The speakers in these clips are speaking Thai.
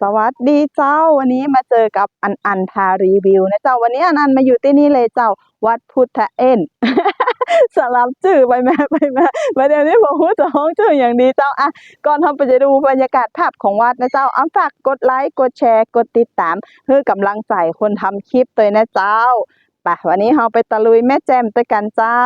สวัสดีเจ้าวันนี้มาเจอกับอันอันพารีวิวนะเจ้าวันนี้อันอันมาอยู่ที่นี่เลยเจ้าวัดพุทธเอ็นสลับชื่อไปแม่ไปแม่ประเดี๋ยวนี้ผมจะห้องชื่ออย่างดีเจ้าอะก่อนทำไปจะดูบรรยากาศภาพของวัดนะเจ้าอ้ำฝากกดไลค์กดแชร์กดติดตามเพื่อกำลังใจคนทำคลิปตัวนะเจ้าไปวันนี้เราไปตะลุยแม่แจ่มด้วยกันเจ้า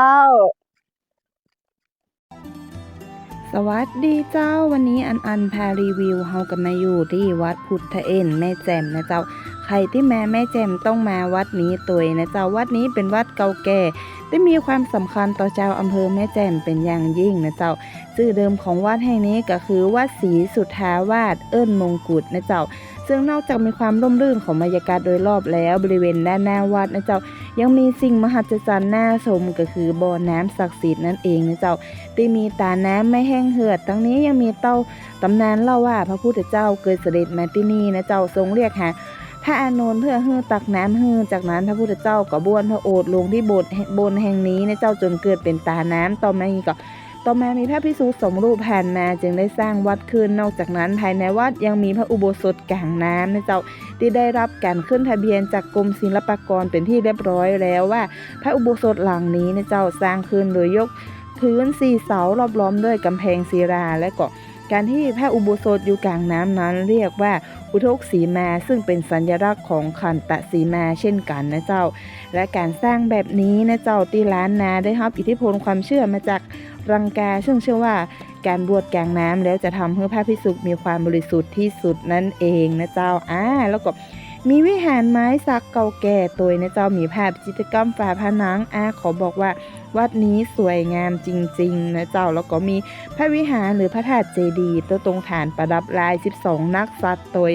สวัสดีเจ้าวันนี้อันอันพารีวิวเฮากันมาอยู่ที่วัดพุทธเอ็นแม่แจ่มนะเจ้าใครที่มาแม่แจ่มต้องมาวัดนี้ตัวนะเจ้าวัดนี้เป็นวัดเก่าแก่ที่มีความสำคัญต่อเจ้าอำเภอแม่แจ่มเป็นอย่างยิ่งนะเจ้าชื่อเดิมของวัดแห่งนี้ก็คือวัดศรีสุทธาวาสเอิ้นมงกุฎนะเจ้า ซึ่งนอกจากมีความร่มรื่นของบรรยากาศโดยรอบแล้วบริเวณด้านหน้าวัดนะเจ้ายังมีสิ่งมหัศจรรย์น่าชมก็คือบ่อน้ำศักดิ์สิทธิ์นั่นเองนะเจ้าที่มีตาน้ำไม่แห้งเหือด ทั้งนี้ยังมีเต้าตำนานเล่าว่าพระพุทธเจ้าเคยเสด็จมาที่นี่นะเจ้าทรงเรียกหาพระอานนท์เพื่อฮื้อตักน้ำฮื้อจากนั้นพระพุทธเจ้าก็บ้วนพระโอษฐ์ลงที่โบสถ์บนแห่งนี้นะเจ้าจนเกิดเป็นตาน้ำต่อมาอีกก็ ต่อมามีพระพิสุสมรูปแผ่นมาจึงได้สร้างวัดขึ้น นอกจากนั้นภายในวัดยังมีพระอุโบสถกลางน้ำนะเจ้าที่ได้รับการขึ้นทะเบียนจากกรมศิลปากรเป็นที่เรียบร้อยแล้วว่า พระอุโบสถหลังนี้นะเจ้าสร้างขึ้นโดยยกพื้นสี่เสารอบล้อมด้วยกำแพงศิราและก็ การที่พระอุโบสถอยู่กลางน้ำนั้นเรียกว่าอุทกสีมาซึ่งเป็นสัญลักษณ์ของขันตะสีมาเช่นกันนะเจ้า และการสร้างแบบนี้นะเจ้าตีล้านนาได้รับอิทธิพลความเชื่อมาจากรังกาซึ่งเชื่อว่าการบวชกลางน้ำแล้วจะทำให้พระพิสุกมีความบริสุทธิ์ที่สุดนั่นเองนะเจ้าอ่าแล้วก็ มีวิหารไม้สักเก่าแก่ตัวนะเจ้ามีภาพจิตรกรรมฝาผนังอาขอบอกว่า วัดนี้สวยงามจริงๆนะเจ้าแล้วก็มีพระวิหารหรือพระธาตุเจดีย์ตัวตรงฐานประดับลาย 12 นักสัตว์ตัว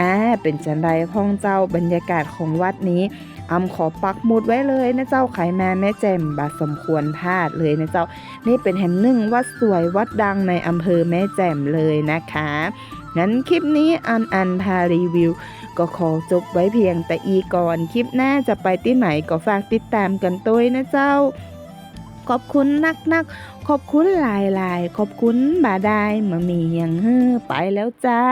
อ่าเป็นจันไดพ้องเจ้าบรรยากาศของวัดนี้ อำขอปักหมุดไว้เลยนะเจ้าไขมาแม่แจ่มบาสมควรพลาดเลยนะเจ้า นี่เป็นแห่งหนึ่งวัดสวยวัดดังในอำเภอแม่แจ่มเลยนะคะงั้นคลิปนี้อันอันพารีวิว ก็ขอจบไว้เพียงแต่อีก่อนคลิปหน้าจะไปที่ไหนก็ฝากติดตามกันตัวนะเจ้า ขอบคุณนักนักๆขอบคุณหลายหลายๆขอบคุณบาได้มามีอย่างเฮ้อไปแล้วจ้า